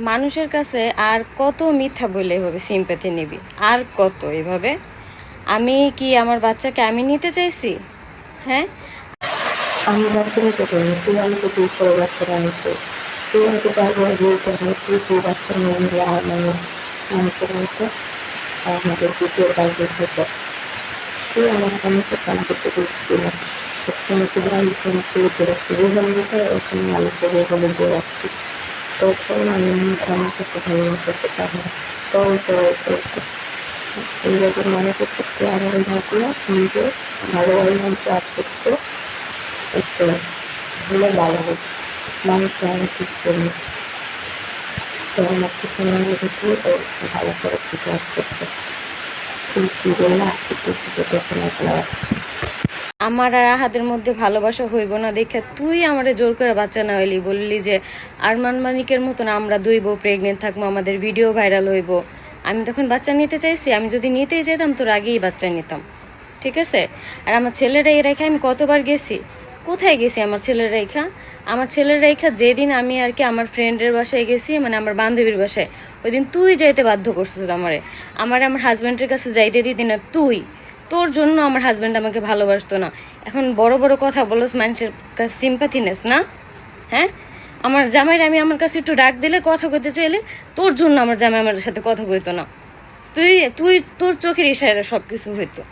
মানুষের কাছে আর কত মিথ্যা বলে এভাবে সিম্প্যাথি নিবি? আর কত এভাবে? আমি কি আমার বাচ্চাকে আমি নিতে চাইছি? হ্যাঁ? আমি বাচ্চা নিতে পারি তুই আমাকে দুই করে বাচ্চারা আনছে তুই আমাকে বারবার বলতে হবে তুই তুই বাচ্চা নিয়ে নিলে আমার মানে মানুষের মতো আর আমাদের দ্বিতীয় কাজের হতো তুই আমার আমাকে কাম করতে দিচ্ছি না সবসময় তুই আমি রাখছি যেখানে যেতে ওখানে আলোকে বলে দিয়ে রাখছি তখন আমি আমার ভালো করতে পারি তখন সবাই চলছে এইরকম মানুষের ক্ষেত্রে আমার ভাবনা নিজে ভালোভাবে মানুষ আজ করতে, একটু হলে ভালো হবে মানুষকে আমি ঠিক করি তো আমার কিছু মনে রেখে ভালো করে আজ করতে তুই কি বললে আজকে কিছু দেখে না। আমার আর আহাদের মধ্যে ভালোবাসা হইব না দেখে তুই আমারে জোর করে বাচ্চা না হইলি। বললি যে, আরমান মানিকের মতন আমরা দুই প্রেগনেন্ট থাকব, আমাদের ভিডিও ভাইরাল হইব। আমি তখন বাচ্চা নিতে চাইছি, আমি যদি নিতেই যেতাম তোর আগেই বাচ্চা নিতাম। ঠিক আছে? আর আমার ছেলের এই রেখা আমি কতবার গেছি? কোথায় গেছি আমার ছেলের রেখা? আমার ছেলের রেখা যেদিন আমি আর কি আমার ফ্রেন্ডের বাসায় গেছি মানে আমার বান্ধবীর বাসায়, ওই দিন তুই যাইতে বাধ্য করছিস আমারে। আমার আমার হাজব্যান্ডের কাছে যাইতে দিতি না, তুই। তোর জন্য আমার হাজব্যান্ড আমাকে ভালোবাসতো না। এখন বড় বড় কথা বলোস মানুষের কাছে সিম্পাথি নেস না? হ্যাঁ? আমার জামাইরে আমি আমার কাছে একটু ডাক দিলে, কথা কইতে চাইলে তোর জন্য আমার জামাই আমার সাথে কথা কইতো না। তুই তুই তোর চোখের ইশারা সব কিছু হইতো।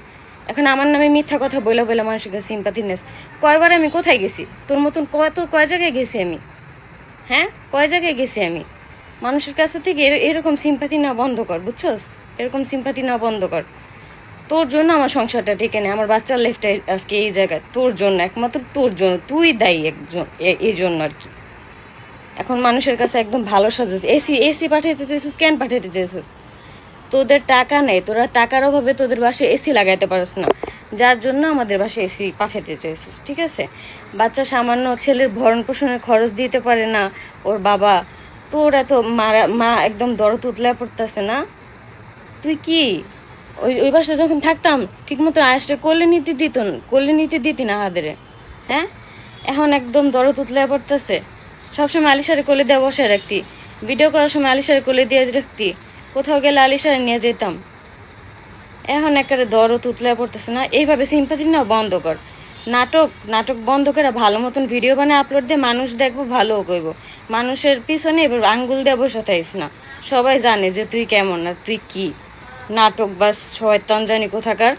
এখন আমার নামে মিথ্যা কথা বলে বলে মানুষের কাছে সিম্পাথি নেস কয়বার আমি কোথায় গেছি? তোর মতন কত, কয় জায়গায় গেছি আমি? হ্যাঁ? কয় জায়গায় গেছি আমি? মানুষের কাছে থেকে এর- এরকম সিম্পাথি না বন্ধ কর, বুঝছস? এরকম সিম্পাথি না বন্ধ কর। তোর জন্য আমার সংসারটা টেকে নেই আমার বাচ্চার লাইফটা আজকে এই জায়গায়, তোর জন্য, একমাত্র তোর জন্য, তুই দায়ী একজন এই জন্য আর কি। এখন মানুষের কাছে একদম ভালো সাজস এসি এসি পাঠাইতে চাইছিস কেন পাঠাইতে চাইছিস? তোদের টাকা নেই, তোরা টাকার অভাবে তোদের বাসায় এসি লাগাইতে পারস না। যার জন্য আমাদের বাসায় এসি পাঠাইতে চাইছিস, ঠিক আছে? বাচ্চা সামান্য ছেলের ভরণ পোষণের খরচ দিতে পারে না, ওর বাবা, তোর এত মারা মা একদম দরদ উতলা পড়তেছে না? তুই কি? ওই ওই বাসায় যখন থাকতাম ঠিক মতো আয়াসটা করলে নিতে দিত করলে নিতে দিতি না হাদেরে হ্যাঁ? এখন একদম দরদ উতলা পড়তেছে। সবসময় আলিশারে কোলে দেওয়া বসায় রাখতি। ভিডিও করার সময় আলিশারে কোলে দিয়ে রাখতি। কোথাও গেলে আলিশারে নিয়ে যেতাম। এখন একেবারে দরও তুতলে পড়তেছে না। এইভাবে সিম্পাথি না বন্ধ কর। নাটক নাটক বন্ধ করে ভালো মতন ভিডিও বানিয়ে আপলোড দিয়ে মানুষ দেখব ভালোও করব। মানুষের পিছনে এবার আঙ্গুল দিয়ে বসে থাইস না। সবাই জানে যে তুই কেমন আর তুই কি। নাটক বা শয়তান জানি কোথাকার?